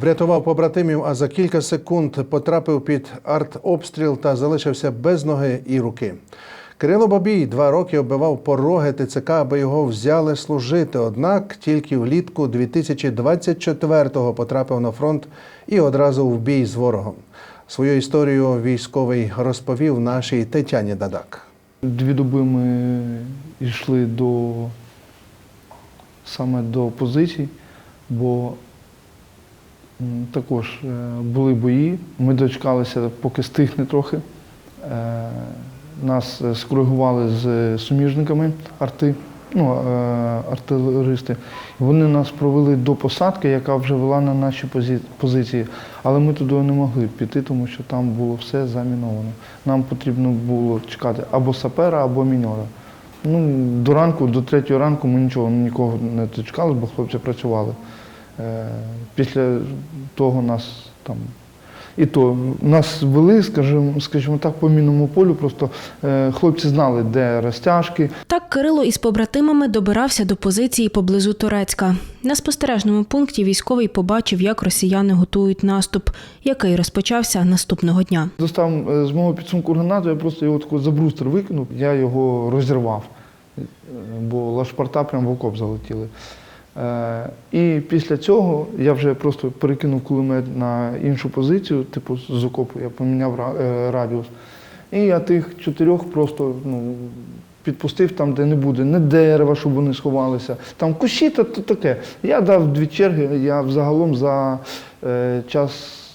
Врятував побратимів, а за кілька секунд потрапив під артобстріл та залишився без ноги і руки. Кирило Бабій два роки оббивав пороги ТЦК, аби його взяли служити. Однак тільки влітку 2024-го потрапив на фронт і одразу в бій з ворогом. Свою історію військовий розповів нашій Тетяні Дадак. Дві доби ми йшли до саме до позицій, бо також е, були бої. Ми дочекалися, поки стихне трохи. Е, Нас е, скоригували з суміжниками арти, ну, артилеристи. Вони нас провели до посадки, яка вже вела на наші позиції. Але ми туди не могли піти, тому що там було все заміновано. Нам потрібно було чекати або сапера, або міньора. Ну, до ранку, до третього ранку ми нічого, нікого не дочекали, бо хлопці працювали. Е, Після того нас там. І то нас вели, скажімо, скажімо так, по мінному полю. Просто е, хлопці знали, де розтяжки, Так Кирило із побратимами добирався до позиції поблизу Турецька. На спостережному пункті військовий побачив, як росіяни готують наступ, який розпочався наступного дня. Достав е, з мого підсумку гранату, я просто його таку за брустер викинув, я його розірвав, бо лашпорта прямо в окоп залетіли. Е, І після цього я вже просто перекинув кулемет на іншу позицію, типу з окопу, я поміняв е, радіус. І я тих чотирьох просто ну, підпустив там, де не буде, не дерева, щоб вони сховалися. Там кущі, то, таке. Я дав дві черги, я взагалом за е, час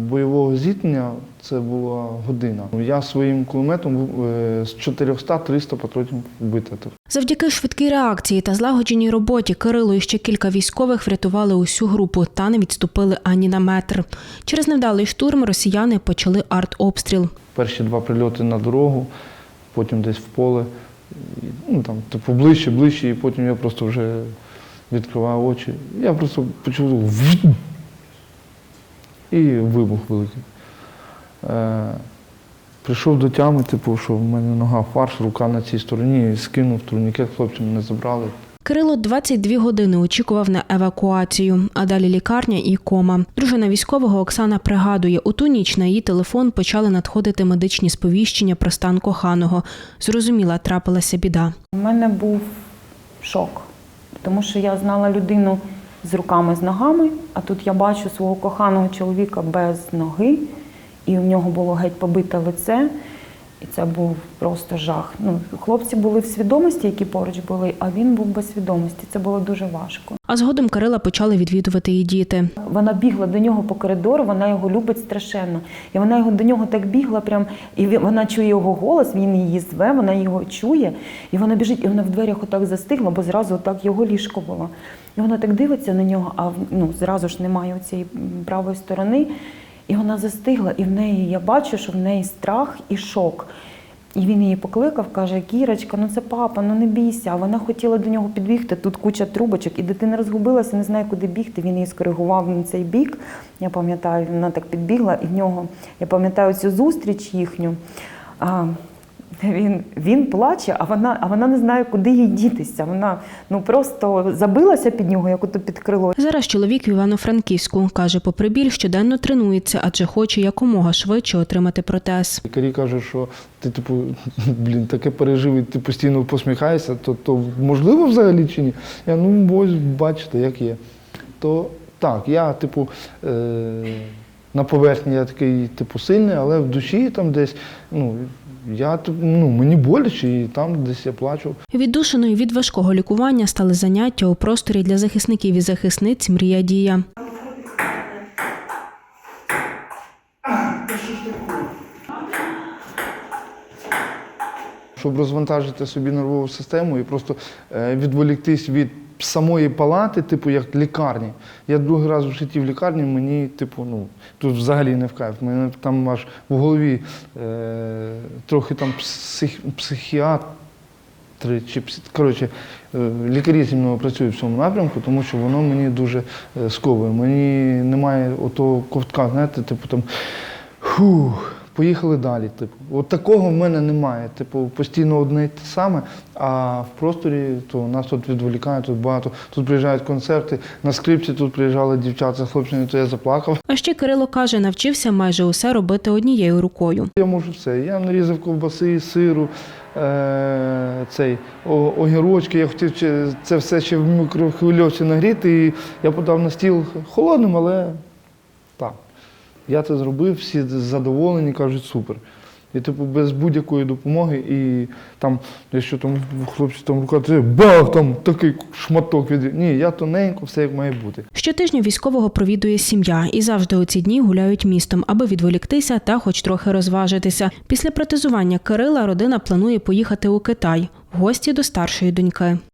бойового зіткнення це була година. Я своїм кулеметом е, з 400-300 патронів витратив. Завдяки швидкій реакції та злагодженій роботі Кирило і ще кілька військових врятували усю групу та не відступили ані на метр. Через невдалий штурм росіяни почали артобстріл. Перші два прильоти на дорогу, потім десь в поле. Ну, там, типу, ближче, ближче, і потім я просто вже відкриваю очі. Я просто почув і вибух великий. Е, прийшов до тями, типу, що в мене нога фарш, рука на цій стороні, і скинув турнікет, хлопці мене забрали. Кирило 22 години очікував на евакуацію, а далі лікарня і кома. Дружина військового Оксана пригадує, у ту ніч на її телефон почали надходити медичні сповіщення про стан коханого. Зрозуміла, трапилася біда. У мене був шок, тому що я знала людину з руками, з ногами, а тут я бачу свого коханого чоловіка без ноги, і у нього було геть побите лице. І це був просто жах. Ну, хлопці були в свідомості, які поруч були, а він був без свідомості. Це було дуже важко. А згодом Кирила почали відвідувати і діти. Вона бігла до нього по коридору, вона його любить страшенно. І вона його до нього так бігла, прям, і вона чує його голос, він її зве, вона його чує, і вона біжить, і вона в дверях отак застигла, бо зразу так його ліжко було. І вона так дивиться на нього, а ну, зразу ж немає цієї правої сторони. І вона застигла, і в неї я бачу, що в неї страх і шок. І він її покликав, каже: Кірочка, ну це папа, ну не бійся. А вона хотіла до нього підбігти. Тут куча трубочок, і дитина розгубилася, не знає, куди бігти. Він її скоригував на цей бік. Я пам'ятаю, вона так підбігла, і в нього я пам'ятаю цю зустріч їхню. Він, він плаче, а вона, а вона не знає, куди їй дітися. Вона ну просто забилася під нього, як ото під крило. Зараз чоловік в Івано-Франківську каже, попри біль щоденно тренується, адже хоче якомога швидше отримати протез. Лікарі кажуть, що ти, типу, блін, таке пережив, і ти постійно посміхаєшся, то, то можливо взагалі чи ні? Я ну ось бачите, як є. То так, я, типу, е, на поверхні я такий, типу, сильний, але в душі там десь, ну, я ну, мені боляче, і там десь я плачу. Віддушиною від важкого лікування стали заняття у просторі для захисників і захисниць Мрія дія. щоб розвантажити собі нервову систему і просто е, відволіктись від самої палати, типу як лікарні. Я другий раз в житті в лікарні, мені, типу, ну, тут взагалі не в кайф. Мене там аж в голові е, трохи там псих, психіатри чи коротше, е, лікарі зі мною працюють в цьому напрямку, тому що воно мені дуже е, сковує. Мені немає отого ковтка, знаєте, типу там. Фух, поїхали далі. Типу, от такого в мене немає. Типу, постійно одне й те саме. А в просторі то нас тут відволікають, тут багато. Тут приїжджають концерти. На скрипці тут приїжджали дівчата з хлопцями, то я заплакав. А ще Кирило каже, навчився майже усе робити однією рукою. Я можу все. Я нарізав ковбаси, сиру, е- цей, огірочки. Я хотів це все ще в мікрохвильовці нагріти. І я подав на стіл холодним, але. Я це зробив, всі задоволені, кажуть, супер. І типу без будь-якої допомоги, і там, якщо там хлопці там рука, це бах, там такий шматок від. Ні, я тоненько, все як має бути. Щотижня військового провідує сім'я і завжди у ці дні гуляють містом, аби відволіктися та хоч трохи розважитися. Після протезування Кирила родина планує поїхати у Китай в гості до старшої доньки.